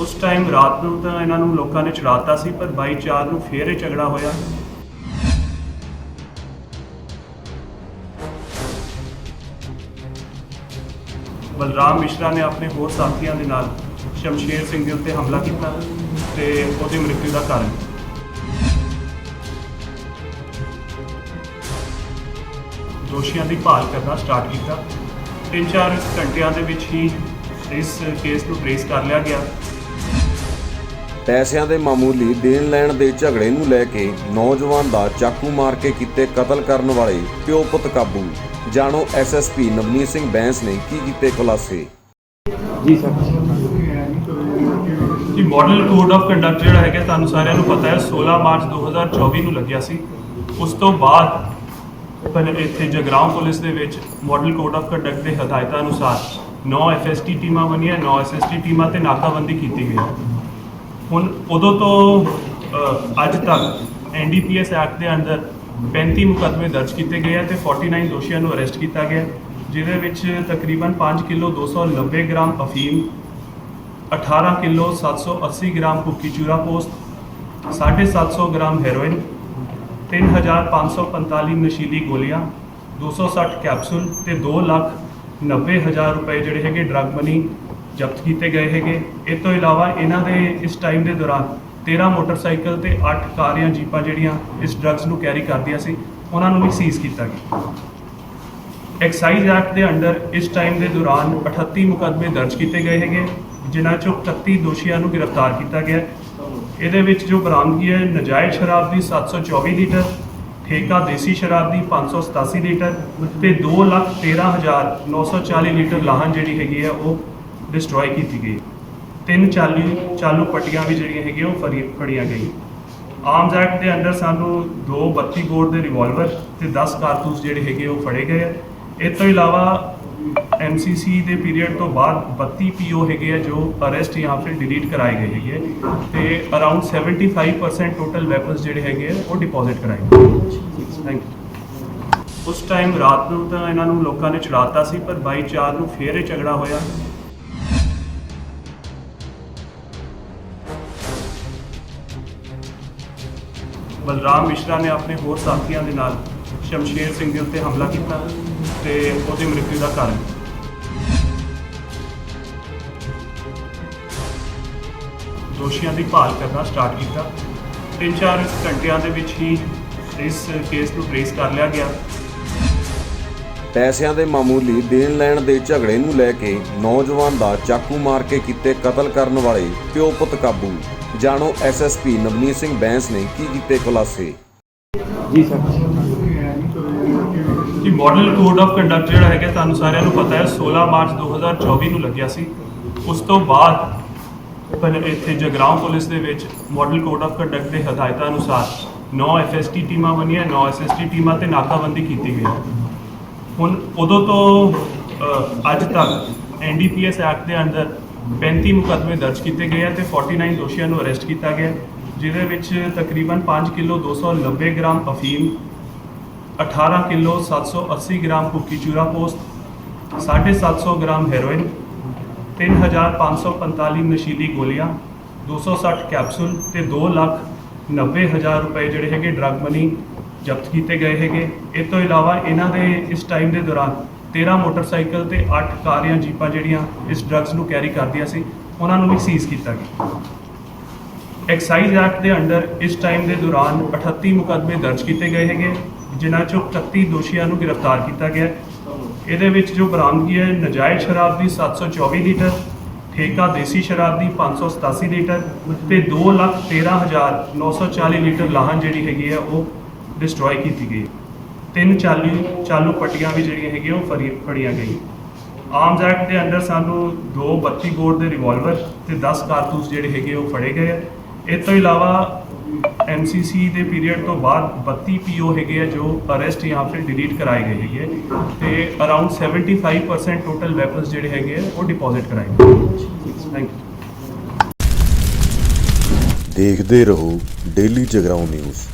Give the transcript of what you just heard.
ਉਸ ਟਾਈਮ ਰਾਤ ਨੂੰ ਤਾਂ ਇਹਨਾਂ ਨੂੰ ਲੋਕਾਂ ਨੇ ਛੁਡਾਤਾ ਸੀ, ਪਰ 22 ਚਾਰ ਨੂੰ ਫੇਰ ਇਹ ਝਗੜਾ ਹੋਇਆ। ਬਲਰਾਮ ਮਿਸ਼ਰਾ ਨੇ ਆਪਣੇ ਹੋਰ ਸਾਥੀਆਂ ਦੇ ਨਾਲ ਸ਼ਮਸ਼ੇਰ ਸਿੰਘ ਦੇ ਉੱਤੇ ਹਮਲਾ ਕੀਤਾ ਤੇ ਉਹਦੀ ਮ੍ਰਿਤੂ ਦਾ ਕਾਰਨ। ਦੋਸ਼ੀਆਂ ਦੀ ਭਾਲ ਕਰਨਾ ਸਟਾਰਟ ਕੀਤਾ। ਤਿੰਨ ਚਾਰ ਘੰਟਿਆਂ ਦੇ ਵਿੱਚ ਹੀ ਇਸ ਕੇਸ ਨੂੰ ਟ੍ਰੇਸ ਕਰ ਲਿਆ ਗਿਆ। ਪੈਸਿਆਂ ਦੇ ਮਾਮੂਲੀ ਦੇਣ ਲੈਣ ਦੇ ਝਗੜੇ ਨੂੰ ਲੈ ਕੇ ਨੌਜਵਾਨ ਦਾ ਚਾਕੂ ਮਾਰ ਕੇ ਕੀਤੇ ਕਤਲ ਕਰਨ ਵਾਲੇ ਪਿਓ ਪੁੱਤ ਕਾਬੂ। ਜਾਣੋ ਐਸਐਸਪੀ ਨਵਨੀਤ ਸਿੰਘ ਬੈਂਸ ਨੇ ਕੀ ਕੀਤੇ ਖੁਲਾਸੇ। ਜੀ ਸਰ। ਜੀ ਮਾਡਲ ਕੋਡ ਆਫ ਕੰਡਕਟ ਜਿਹੜਾ ਹੈਗਾ ਤੁਹਾਨੂੰ ਸਾਰਿਆਂ ਨੂੰ ਪਤਾ ਹੈ 16 ਮਾਰਚ 2024 ਨੂੰ ਲੱਗਿਆ ਸੀ। ਉਸ ਤੋਂ ਬਾਅਦ ਪਰ ਇੱਥੇ ਜਗਰਾਉਂ ਪੁਲਿਸ ਦੇ ਵਿੱਚ ਮਾਡਲ ਕੋਡ ਆਫ ਕੰਡਕਟ ਦੇ ਹਦਾਇਤਾਂ ਅਨੁਸਾਰ 9 ਐਫਐਸਟੀ ਟੀਮਾਂ ਬਣੀਆਂ 9 ਐਸਐਸਟੀ ਟੀਮਾਂ ਤੇ ਨਾਕਾਬੰਦੀ ਕੀਤੀ ਗਈ। ਹੈ ਹੁਣ ਉਦੋਂ ਤੋਂ ਅੱਜ ਤੱਕ ਐਨਡੀਪੀਐਸ ਐਕਟ ਦੇ ਅੰਦਰ 35 ਮੁਕੱਦਮੇ ਦਰਜ ਕੀਤੇ ਗਏ ਹੈ ਤੇ 49 ਦੋਸ਼ੀਆਂ ਨੂੰ ਅਰੈਸਟ ਕੀਤਾ ਗਿਆ ਜਿਹਦੇ ਵਿੱਚ ਤਕਰੀਬਨ 5 ਕਿਲੋ 290 ਗ੍ਰਾਮ ਅਫੀਮ 18 ਕਿਲੋ 780 ਗ੍ਰਾਮ ਭੁੱਕੀ ਚੂਰਾ ਪੋਸਟ 750 ਗ੍ਰਾਮ ਹੈਰੋਇਨ 3545 ਨਸ਼ੀਲੀ ਗੋਲੀਆਂ 260 ਕੈਪਸੂਲ ਤੇ 2 ਲੱਖ 90 ਹਜ਼ਾਰ ਰੁਪਏ ਜਿਹੜੇ ਹੈਗੇ ਡਰੱਗ ਮਨੀ ਜ਼ਬਤ ਕੀਤੇ ਗਏ ਹੈਗੇ। ਇਹ ਤੋਂ ਇਲਾਵਾ ਇਹਨਾਂ ਦੇ ਇਸ ਟਾਈਮ ਦੇ ਦੌਰਾਨ 13 ਮੋਟਰਸਾਈਕਲ ਤੇ 8 ਕਾਰਾਂ ਜੀਪਾਂ ਜਿਹੜੀਆਂ ਇਸ ਡਰੱਗਸ ਨੂੰ ਕੈਰੀ ਕਰਦੀਆਂ ਸੀ, ਉਹਨਾਂ ਨੂੰ ਵੀ ਸੀਜ਼ ਕੀਤਾ ਗਿਆ। ਐਕਸਾਈਜ਼ ਐਕਟ ਦੇ ਅੰਡਰ ਇਸ ਟਾਈਮ ਦੇ ਦੌਰਾਨ 38 ਮੁਕੱਦਮੇ ਦਰਜ ਕੀਤੇ ਗਏ ਹੈਗੇ, ਜਿਨ੍ਹਾਂ ਚੋਂ 31 ਦੋਸ਼ੀਆਂ ਨੂੰ ਗ੍ਰਿਫਤਾਰ ਕੀਤਾ ਗਿਆ। ਇਹਦੇ ਵਿੱਚ ਜੋ ਬਰਾਮਦਗੀ ਹੈ, ਨਜਾਇਜ਼ ਸ਼ਰਾਬ ਦੀ 724 ਲੀਟਰ, ਠੇਕਾ ਦੇਸੀ ਸ਼ਰਾਬ ਦੀ 587 ਲੀਟਰ ਤੇ 213940 ਲੀਟਰ ਲਾਹਨ ਜਿਹੜੀ ਹੈਗੀ ਹੈ, ਉਹ ਡਿਸਟਰੋਏ ਕੀਤੀ ਗਈ। ਤਿੰਨ ਚਾਲੂ ਚਾਲੂ ਪੱਟੀਆਂ ਵੀ ਜਿਹੜੀਆਂ ਹੈਗੀਆਂ, ਉਹ ਫਰੀ ਫੜੀਆਂ ਗਈਆਂ। ਆਰਮਸ ਐਕਟ ਦੇ ਅੰਦਰ ਸਾਨੂੰ ਦੋ 32 ਬੋਰ ਦੇ ਰਿਵਾਲਵਰ ਤੇ 10 ਕਾਰਤੂਸ ਜਿਹੜੇ ਹੈਗੇ, ਉਹ ਫੜੇ ਗਏ ਆ। ਇਹ ਤੋਂ ਇਲਾਵਾ ਐਮਸੀਸੀ ਦੇ ਪੀਰੀਅਡ ਤੋਂ ਬਾਅਦ 32 ਪੀਓ ਹੈਗੇ ਆ, ਜੋ ਅਰੈਸਟ ਜਾਂ ਫਿਰ ਡਿਲੀਟ ਕਰਾਏ ਗਏ ਹੈਗੇ ਆ। ਤੇ ਅਰਾਊਂਡ 75% ਟੋਟਲ ਵੈਪਨਸ ਜਿਹੜੇ ਹੈਗੇ ਆ, ਉਹ ਡਿਪੋਜ਼ਿਟ ਕਰਾਏ ਗਏ। ਥੈਂਕ ਯੂ ਉਸ ਟਾਈਮ ਰਾਤ ਨੂੰ ਤਾਂ ਇਹਨਾਂ ਨੂੰ ਲੋਕਾਂ ਨੇ ਛੁਡਾਤਾ ਸੀ, ਪਰ 22 ਚਾਰ ਨੂੰ ਫੇਰ ਇਹ ਝਗੜਾ ਹੋਇਆ। ਬਲਰਾਮ ਮਿਸ਼ਰਾ ਨੇ ਆਪਣੇ ਹੋਰ ਸਾਥੀਆਂ ਦੇ ਨਾਲ ਸ਼ਮਸ਼ੇਰ ਸਿੰਘ ਦੇ ਉੱਤੇ ਹਮਲਾ ਕੀਤਾ ਤੇ ਉਹਦੀ ਮ੍ਰਿਤੂ ਦਾ ਕਾਰਨ ਦੋਸ਼ੀਆਂ ਦੀ ਭਾਲ ਕਰਨਾ ਸਟਾਰਟ ਕੀਤਾ। ਤਿੰਨ ਚਾਰ ਘੰਟਿਆਂ ਦੇ ਵਿੱਚ ਹੀ ਇਸ ਕੇਸ ਨੂੰ ਟ੍ਰੇਸ ਕਰ ਲਿਆ ਗਿਆ। ਪੈਸਿਆਂ ਦੇ ਮਾਮੂਲੀ ਦੇਣ ਲੈਣ ਦੇ ਝਗੜੇ ਨੂੰ ਲੈ ਕੇ ਨੌਜਵਾਨ ਦਾ ਚਾਕੂ ਮਾਰ ਕੇ ਕੀਤੇ ਕਤਲ ਕਰਨ ਵਾਲੇ ਪਿਓ ਪੁੱਤ ਕਾਬੂ। ਜਾਣੋ ਐਸਐਸਪੀ ਨਵਨੀਤ ਸਿੰਘ ਬੈਂਸ ਨੇ ਕੀ ਕੀਤੇ ਖੁਲਾਸੇ। ਜੀ ਸਰ। ਜੀ ਮਾਡਲ ਕੋਡ ਆਫ ਕੰਡਕਟ ਜਿਹੜਾ ਹੈਗਾ ਤੁਹਾਨੂੰ ਸਾਰਿਆਂ ਨੂੰ ਪਤਾ ਹੈ 16 ਮਾਰਚ 2024 ਨੂੰ ਲੱਗਿਆ ਸੀ। ਉਸ ਤੋਂ ਬਾਅਦ ਪਰ ਇੱਥੇ ਜਗਰਾਉਂ ਪੁਲਿਸ ਦੇ ਵਿੱਚ ਮਾਡਲ ਕੋਡ ਆਫ ਕੰਡਕਟ ਦੇ ਹਦਾਇਤਾਂ ਅਨੁਸਾਰ 9 ਐਫਐਸਟੀ ਟੀਮਾਂ ਬਣੀਆਂ 9 ਐਸਐਸਟੀ ਟੀਮਾਂ ਤੇ ਨਾਕਾਬੰਦੀ ਕੀਤੀ ਗਈ। ਹੁਣ ਉਦੋਂ ਤੋਂ ਅੱਜ ਤੱਕ ਐਨਡੀਪੀਐਸ ਐਕਟ ਦੇ ਅੰਦਰ 35 ਮੁਕੱਦਮੇ ਦਰਜ ਕੀਤੇ ਗਏ ਹੈ ਤੇ 49 ਦੋਸ਼ੀਆਂ ਨੂੰ ਅਰੈਸਟ ਕੀਤਾ ਗਿਆ, ਜਿਹਦੇ ਵਿੱਚ ਤਕਰੀਬਨ 5 ਕਿਲੋ 290 ਗ੍ਰਾਮ ਅਫੀਮ 18 ਕਿਲੋ 780 ਗ੍ਰਾਮ ਕੁੱਕੀ ਚੂਰਾ ਪੋਸਟ 750 ਗ੍ਰਾਮ ਹੈਰੋਇਨ 3545 ਨਸ਼ੀਲੀ ਗੋਲੀਆਂ 260 ਕੈਪਸੂਲ ਤੇ 2 ਲੱਖ 90 ਹਜ਼ਾਰ ਰੁਪਏ ਜਿਹੜੇ ਹੈਗੇ ਡਰੱਗ ਮਨੀ ਜ਼ਬਤ ਕੀਤੇ ਗਏ ਹੈਗੇ। ਇਹ ਤੋਂ ਇਲਾਵਾ ਇਹਨਾਂ ਦੇ ਇਸ ਟਾਈਮ ਦੇ ਦੌਰਾਨ 13 ਮੋਟਰਸਾਈਕਲ ਤੇ 8 ਕਾਰਾਂ ਜੀਪਾਂ ਜਿਹੜੀਆਂ ਇਸ ਡਰੱਗਸ ਨੂੰ ਕੈਰੀ ਕਰਦੀਆਂ ਸੀ, ਉਹਨਾਂ ਨੂੰ ਵੀ ਸੀਜ਼ ਕੀਤਾ ਗਿਆ। ਐਕਸਾਈਜ਼ ਐਕਟ ਦੇ ਅੰਡਰ ਇਸ ਟਾਈਮ ਦੇ ਦੌਰਾਨ 38 ਮੁਕੱਦਮੇ ਦਰਜ ਕੀਤੇ ਗਏ ਹੈਗੇ, ਜਿਨ੍ਹਾਂ ਚੋਂ 31 ਦੋਸ਼ੀਆਂ ਨੂੰ ਗ੍ਰਿਫਤਾਰ ਕੀਤਾ ਗਿਆ। ਇਹਦੇ ਵਿੱਚ ਜੋ ਬਰਾਮਦਗੀ ਹੈ, ਨਜਾਇਜ਼ ਸ਼ਰਾਬ ਦੀ 724 ਲੀਟਰ, ਠੇਕਾ ਦੇਸੀ ਸ਼ਰਾਬ ਦੀ 587 ਲੀਟਰ ਤੇ 213940 ਲੀਟਰ ਲਾਹਨ ਜਿਹੜੀ ਹੈਗੀ ਹੈ, ਉਹ ਡਿਸਟਰੋਏ ਕੀਤੀ ਗਈ ਤਿੰਨ ਚਾਲੂ ਚਾਲੂ ਪੱਟੀਆਂ ਵੀ ਜਿਹੜੀਆਂ ਹੈਗੀਆਂ, ਉਹ ਫਰੀ ਫੜੀਆਂ ਗਈਆਂ। ਆਰਮਸ ਐਕਟ ਦੇ ਅੰਦਰ ਸਾਨੂੰ ਦੋ 32 ਬੋਰ ਦੇ ਰਿਵਾਲਵਰ ਤੇ 10 ਕਾਰਤੂਸ ਜਿਹੜੇ ਹੈਗੇ ਉਹ ਫੜੇ ਗਏ ਆ। ਇਹ ਤੋਂ ਇਲਾਵਾ ਐਮਸੀਸੀ ਦੇ ਪੀਰੀਅਡ ਤੋਂ ਬਾਅਦ 32 ਪੀਓ ਹੈਗੇ ਆ, ਜੋ ਅਰੈਸਟ ਜਾਂ ਫਿਰ ਡਿਲੀਟ ਕਰਾਏ ਗਏ ਹੈਗੇ ਆ। ਤੇ ਅਰਾਊਂਡ 75% ਟੋਟਲ ਵੈਪਨਸ ਜਿਹੜੇ ਹੈਗੇ ਆ, ਉਹ ਡਿਪੋਜ਼ਿਟ ਕਰਾਏ ਗਏ। ਥੈਂਕ ਯੂ ਦੇਖਦੇ ਰਹੋ ਡੇਲੀ ਜਗਰਾਉਂ ਨਿਊਜ਼।